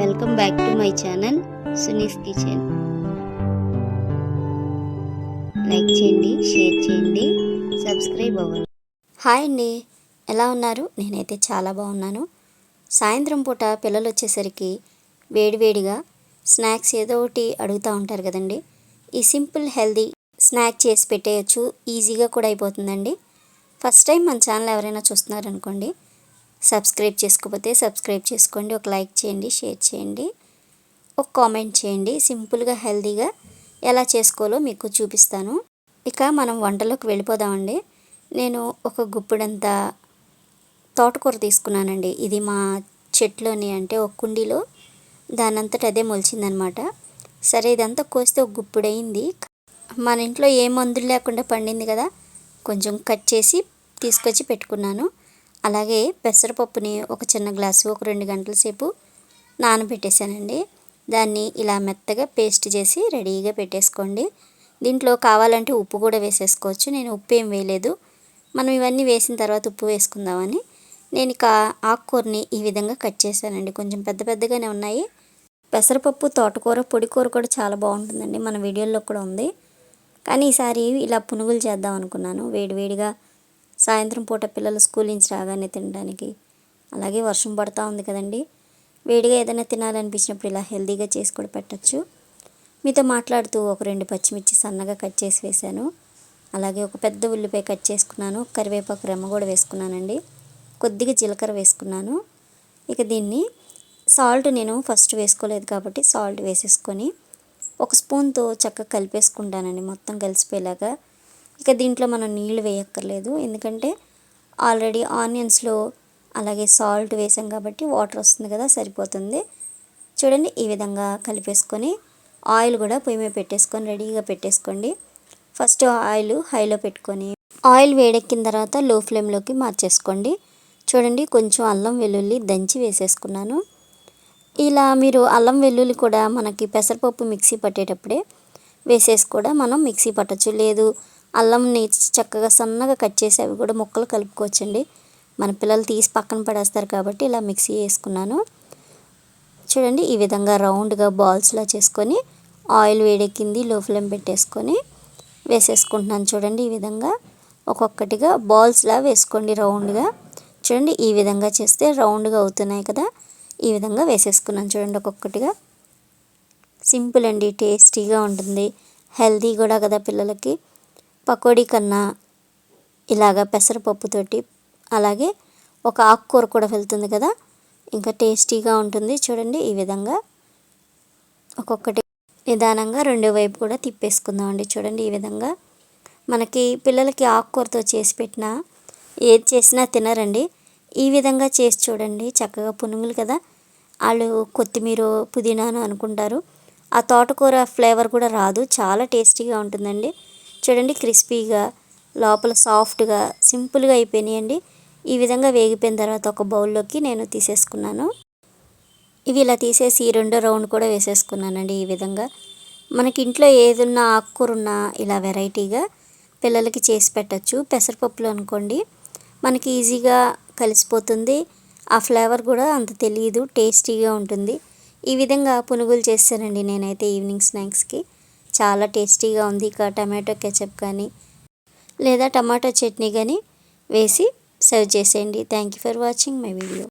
Welcome back to my channel Suni's kitchen like చేయండి share చేయండి subscribe అవ్వండి. Hi అండి ఎలా ఉన్నారు? నేనైతే చాలా బాగున్నాను. సాయంత్రం పూట పిల్లలు వచ్చేసరికి వేడివేడిగా స్నాక్స్ ఏదో ఒకటి అడుగుతూ ఉంటారు కదండి. ఈ సింపుల్ హెల్దీ స్నాక్ చేసి పెట్టేయచ్చు ఈజీగా కూడా అయిపోతుందండి. ఫస్ట్ టైం మన ఛానల్ ఎవరైనా చూస్తున్నారనుకోండి సబ్స్క్రైబ్ చేసుకోకపోతే సబ్స్క్రైబ్ చేసుకోండి. ఒక లైక్ చేయండి షేర్ చేయండి. ఒక కామెంట్ చేయండి. సింపుల్గా హెల్తీగా ఎలా చేసుకోవాలో మీకు చూపిస్తాను. ఇక మనం వంటలోకి వెళ్ళిపోదామండి. నేను ఒక గుప్పిడంత తోటకూర తీసుకున్నానండి. ఇది మా చెట్లోని అంటే ఒక కుండీలో దానంతట అదే మొలిచిందనమాట. సరే ఇదంతా కోస్తే ఒక గుప్పుడైంది మన ఇంట్లో ఏ మందులు లేకుండా పండింది కదా కొంచెం కట్ చేసి తీసుకొచ్చి పెట్టుకున్నాను. అలాగే పెసరపప్పుని ఒక చిన్న గ్లాసు ఒక రెండు గంటల సేపు నానబెట్టేశానండి. దాన్ని ఇలా మెత్తగా పేస్ట్ చేసి రెడీగా పెట్టేసుకోండి. దీంట్లో కావాలంటే ఉప్పు కూడా వేసేసుకోవచ్చు. నేను ఉప్పు ఏం వేయలేదు. మనం ఇవన్నీ వేసిన తర్వాత ఉప్పు వేసుకుందామని. నేను ఇక ఆకుకూరని ఈ విధంగా కట్ చేశానండి. కొంచెం పెద్ద పెద్దగానే ఉన్నాయి. పెసరపప్పు తోటకూర పొడి కూర కూడా చాలా బాగుంటుందండి. మన వీడియోల్లో కూడా ఉంది. కానీ ఈసారి ఇలా పునుగులు చేద్దాం అనుకున్నాను. వేడివేడిగా సాయంత్రం పూట పిల్లలు స్కూల్ నుంచి రాగానే తినడానికి. అలాగే వర్షం పడుతూ ఉంది కదండి. వేడిగా ఏదైనా తినాలనిపించినప్పుడు ఇలా హెల్దీగా చేసి కూడా పెట్టచ్చు. మీతో మాట్లాడుతూ ఒక రెండు పచ్చిమిర్చి సన్నగా కట్ చేసి వేశాను. అలాగే ఒక పెద్ద ఉల్లిపాయ కట్ చేసుకున్నాను. కరివేపాకు రెమ్మ కూడా వేసుకున్నానండి. కొద్దిగా జీలకర్ర వేసుకున్నాను. ఇక దీన్ని సాల్ట్ నేను ఫస్ట్ వేసుకోలేదు కాబట్టి సాల్ట్ వేసేసుకొని ఒక స్పూన్తో చక్కగా కలిపేసుకుంటానండి. మొత్తం కలిసిపోయేలాగా ఇక దీంట్లో మనం నీళ్ళు వేయక్కర్లేదు. ఎందుకంటే ఆల్రెడీ ఆనియన్స్లో అలాగే సాల్ట్ వేసాం కాబట్టి వాటర్ వస్తుంది కదా సరిపోతుంది. చూడండి ఈ విధంగా కలిపేసుకొని ఆయిల్ కూడా పొయ్యి మీద పెట్టేసుకొని రెడీగా పెట్టేసుకోండి. ఫస్ట్ ఆయిల్ హైలో పెట్టుకొని ఆయిల్ వేడెక్కిన తర్వాత లో ఫ్లేమ్లోకి మార్చేసుకోండి. చూడండి కొంచెం అల్లం వెల్లుల్లి దంచి వేసేసుకున్నాను. ఇలా మీరు అల్లం వెల్లుల్లి కూడా మనకి పెసరపప్పు మిక్సీ పట్టేటప్పుడే వేసేసి కూడా మనం మిక్సీ పట్టచ్చు. లేదు అల్లంని చక్కగా సన్నగా కట్ చేసి అవి కూడా ముక్కలు కలుపుకోవచ్చండి. మన పిల్లలు తీసి పక్కన పడేస్తారు కాబట్టి ఇలా మిక్సీ వేసుకున్నాను. చూడండి ఈ విధంగా రౌండ్గా బాల్స్లా చేసుకొని ఆయిల్ వేడెక్కింది లో ఫ్లేమ్ పెట్టేసుకొని వేసేసుకుంటున్నాను చూడండి ఈ విధంగా. ఒక్కొక్కటిగా బాల్స్లా వేసుకోండి రౌండ్గా. చూడండి ఈ విధంగా చేస్తే రౌండ్గా అవుతున్నాయి కదా. ఈ విధంగా వేసేసుకున్నాను చూడండి ఒక్కొక్కటిగా. సింపుల్ అండి టేస్టీగా ఉంటుంది హెల్తీ కూడా కదా పిల్లలకి. పకోడీ కన్నా ఇలాగ పెసరపప్పుతోటి అలాగే ఒక ఆకుకూర కూడా వెళ్తుంది కదా? ఇంకా టేస్టీగా ఉంటుంది. చూడండి ఈ విధంగా ఒక్కొక్కటి నిదానంగా రెండో వైపు కూడా తిప్పేసుకుందామండి. చూడండి ఈ విధంగా మనకి పిల్లలకి ఆకుకూరతో చేసి పెట్టినా ఏది చేసినా తినరండి. ఈ విధంగా చేసి చూడండి. చక్కగా పునుగులు కదా? వాళ్ళు కొత్తిమీర పుదీనాను అనుకుంటారు. ఆ తోటకూర ఫ్లేవర్ కూడా రాదు. చాలా టేస్టీగా ఉంటుందండి. చూడండి క్రిస్పీగా లోపల సాఫ్ట్గా సింపుల్గా అయిపోయినాయండి. ఈ విధంగా వేగిపోయిన తర్వాత ఒక బౌల్లోకి నేను తీసేసుకున్నాను. ఇవి ఇలా తీసేసి రెండో రౌండ్ కూడా వేసేసుకున్నానండి ఈ విధంగా. మనకి ఇంట్లో ఏదున్నా ఆకుకూరున్నా ఇలా వెరైటీగా పిల్లలకి చేసి పెట్టచ్చు. పెసరపప్పులు అనుకోండి మనకి ఈజీగా కలిసిపోతుంది. ఆ ఫ్లేవర్ కూడా అంత తెలియదు టేస్టీగా ఉంటుంది. ఈ విధంగా పునుగులు చేస్తానండి నేనైతే ఈవినింగ్ స్నాక్స్కి. చాలా టేస్టీగా ఉంది. ఇక టమాటో కెచప్ కానీ లేదా టమాటో చట్నీ కానీ వేసి సర్వ్ చేసేయండి. Thank you for watching my video